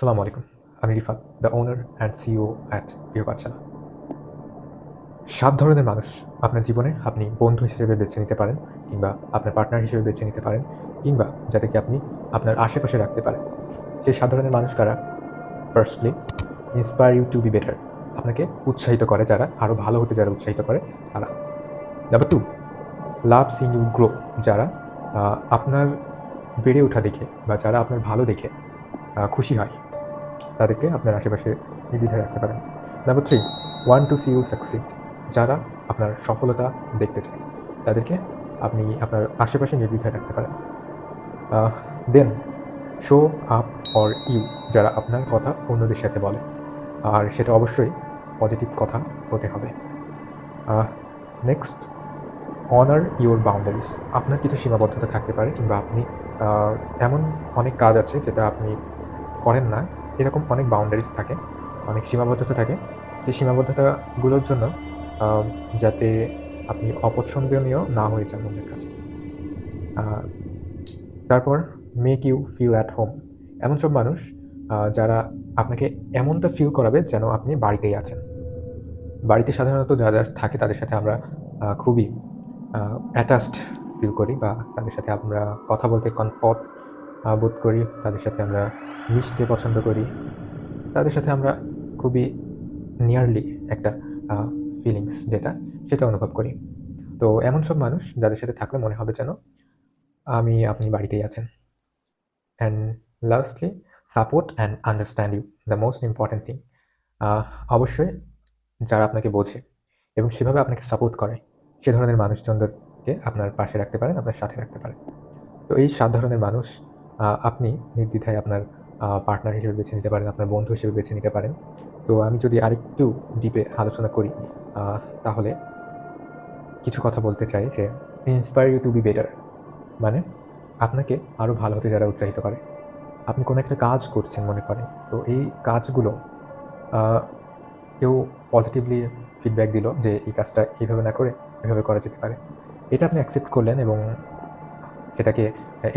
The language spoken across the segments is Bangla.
আসসালামু আলাইকুম। আমি Rifat the owner and CEO at Priyo Pathshala সাত ধরনের মানুষ আপনার জীবনে আপনি বন্ধু হিসেবে বেছে নিতে পারেন কিংবা আপনার পার্টনার হিসেবে বেছে নিতে পারেন কিংবা যাদেরকে আপনি আপনার আশেপাশে রাখতে পারেন। সেই সাত ধরনের মানুষ কারা? Firstly inspire you to be better আপনাকে উৎসাহিত করে যারা আরও ভালো হতে যারা উৎসাহিত করে, তারা। Number two love seeing you grow যারা আপনার বেড়ে ওঠা দেখে বা যারা আপনার ভালো দেখে খুশি হয়। তাদেরকে আপনার আশেপাশে নির্দ্বিধায় রাখতে পারেন। Number three want to see you succeed যারা আপনার সফলতা দেখতে চায়, তাদেরকে আপনি আপনার আশেপাশে নির্দ্বিধায় রাখতে পারেন। Then show up for you যারা আপনার কথা অন্যদের সাথে বলে, আর সেটা অবশ্যই পজিটিভ কথা হতে হবে। নেক্সট অনার ইউর বাউন্ডারিজ আপনার কিছু সীমাবদ্ধতা থাকতে পারে, কিংবা আপনি এমন অনেক কাজ আছে যেটা আপনি করেন না। এরকম অনেক বাউন্ডারিজ থাকে, অনেক সীমাবদ্ধতা থাকে। সেই সীমাবদ্ধতাগুলোর জন্য যাতে আপনি অপছন্দনীয় না হয়ে যান অন্যের কাছে। তারপর make you feel at home এমন সব মানুষ যারা আপনাকে এমনটা ফিল করাবে যেন আপনি বাড়িতেই আছেন। বাড়িতে সাধারণত যারা থাকে তাদের সাথে আমরা খুবই অ্যাটাচড ফিল করি বা তাদের সাথে আমরা কথা বলতে কমফর্ট বোধ করি। তাদের সাথে আমরা মিশতে পছন্দ করি। তাদের সাথে আমরা খুবই নিয়ারলি একটা ফিলিংস যেটা, সেটা অনুভব করি। তো এমন সব মানুষ যাদের সাথে থাকলে মনে হবে যেন আমি আপনি বাড়িতেই আছেন। And lastly support and understand you the most important thing অবশ্যই যারা আপনাকে বোঝে এবং সেভাবে আপনাকে সাপোর্ট করে, সে ধরনের মানুষজনদেরকে আপনার পাশে রাখতে পারেন, আপনার সাথে রাখতে পারেন। তো এই সাত ধরনের মানুষ আপনি নির্দ্বিধায় আপনার পার্টনার হিসেবে বেছে নিতে পারেন, আপনার বন্ধু হিসেবে বেছে নিতে পারেন। তো আমি যদি আরেকটু ডিপে আলোচনা করি তাহলে কিছু কথা বলতে চাই যে inspire you to be better মানে আপনাকে আরও ভালো হতে যারা উৎসাহিত করে। আপনি কোনো একটা কাজ করছেন মনে করেন, তো এই কাজগুলো কেউ পজিটিভলি ফিডব্যাক দিল যে এই কাজটা এইভাবে না করে এভাবে করা যেতে পারে। এটা আপনি অ্যাকসেপ্ট করলেন এবং সেটাকে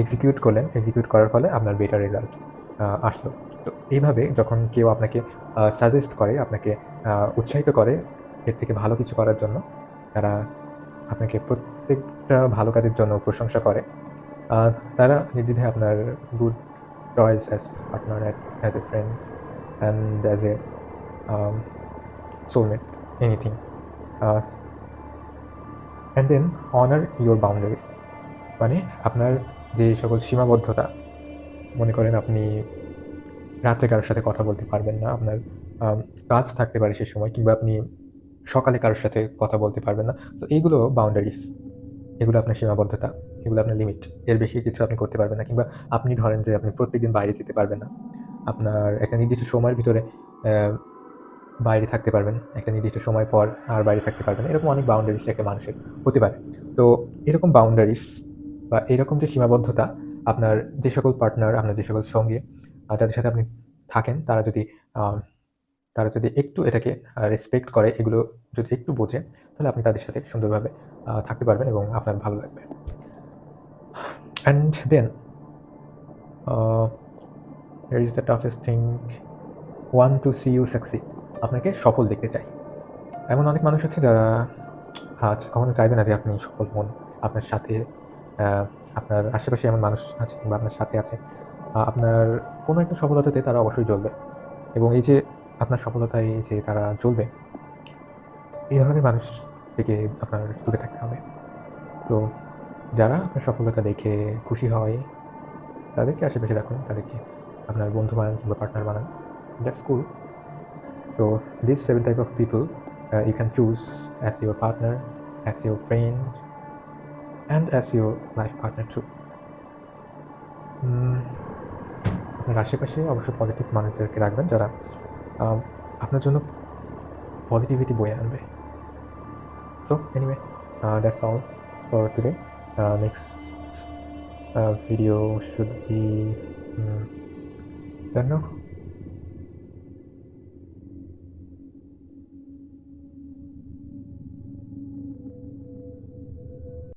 এক্সিকিউট করলেন। এক্সিকিউট করার ফলে আপনার বেটার রেজাল্ট আসলো। তো এইভাবে যখন কেউ আপনাকে সাজেস্ট করে, আপনাকে উৎসাহিত করে এর থেকে ভালো কিছু করার জন্য, তারা আপনাকে প্রত্যেকটা ভালো কাজের জন্য প্রশংসা করে তারা নির্দ্বিধায় আপনার good choice as partner as a friend and as a soulmate anything and then honour your boundaries মানে আপনার যে সকল সীমাবদ্ধতা মনে করেন আপনি রাত্রে কারোর সাথে কথা বলতে পারবেন না, আপনার কাজ থাকতে পারে সে সময় কিংবা আপনি সকালে কারোর সাথে কথা বলতে পারবেন না। তো এইগুলো বাউন্ডারিজ এগুলো আপনার সীমাবদ্ধতা, এগুলো আপনার লিমিট এর বেশি কিছু আপনি করতে পারবেন না কিংবা আপনি ধরেন যে আপনি প্রত্যেকদিন বাইরে যেতে পারবেন না। আপনার একটা নির্দিষ্ট সময়ের ভিতরে বাইরে থাকতে পারবেন, একটা নির্দিষ্ট সময় পর আর বাইরে থাকতে পারবেন এরকম অনেক বাউন্ডারিজ একটা মানুষের হতে পারে। তো এরকম বাউন্ডারিজ বা এরকম যে সীমাবদ্ধতা আপনার যে সকল পার্টনার আপনার যে সকল সঙ্গে যাদের সাথে আপনি থাকেন, তারা যদি তারা যদি একটু এটাকে রেসপেক্ট করে, এগুলো যদি একটু বোঝে, তাহলে আপনি তাদের সাথে সুন্দরভাবে থাকতে পারবেন এবং আপনার ভালো লাগবে। And then is the toughest thing want to see you succeed আপনাকে সফল দেখতে চাই। এমন অনেক মানুষ আছে যারা আজ কখনো চাইবে না যে আপনি সফল হন। আপনার সাথে আপনার আশেপাশে এমন মানুষ আছে কিংবা আপনার সাথে আছে আপনার কোনো একটা সফলতাতে তারা অবশ্যই জ্বলবে। এবং এই যে আপনার সফলতায় যে তারা জ্বলবে এই ধরনের মানুষ থেকে আপনার দূরে থাকতে হবে। তো যারা আপনার সফলতা দেখে খুশি হয় তাদেরকে আশেপাশে রাখুন তাদেরকে আপনার বন্ধু বানান কিংবা পার্টনার বানান। দ্যাটস কুল তো this seven type of people uh, can choose choose your partner partner, your friend, and as your life partner too. আপনার আশেপাশে অবশ্যই পজিটিভ মানুষদেরকে রাখবেন যারা আপনার জন্য পজিটিভিটি বয়ে আনবে। So anyway that's all for today next video be don't know.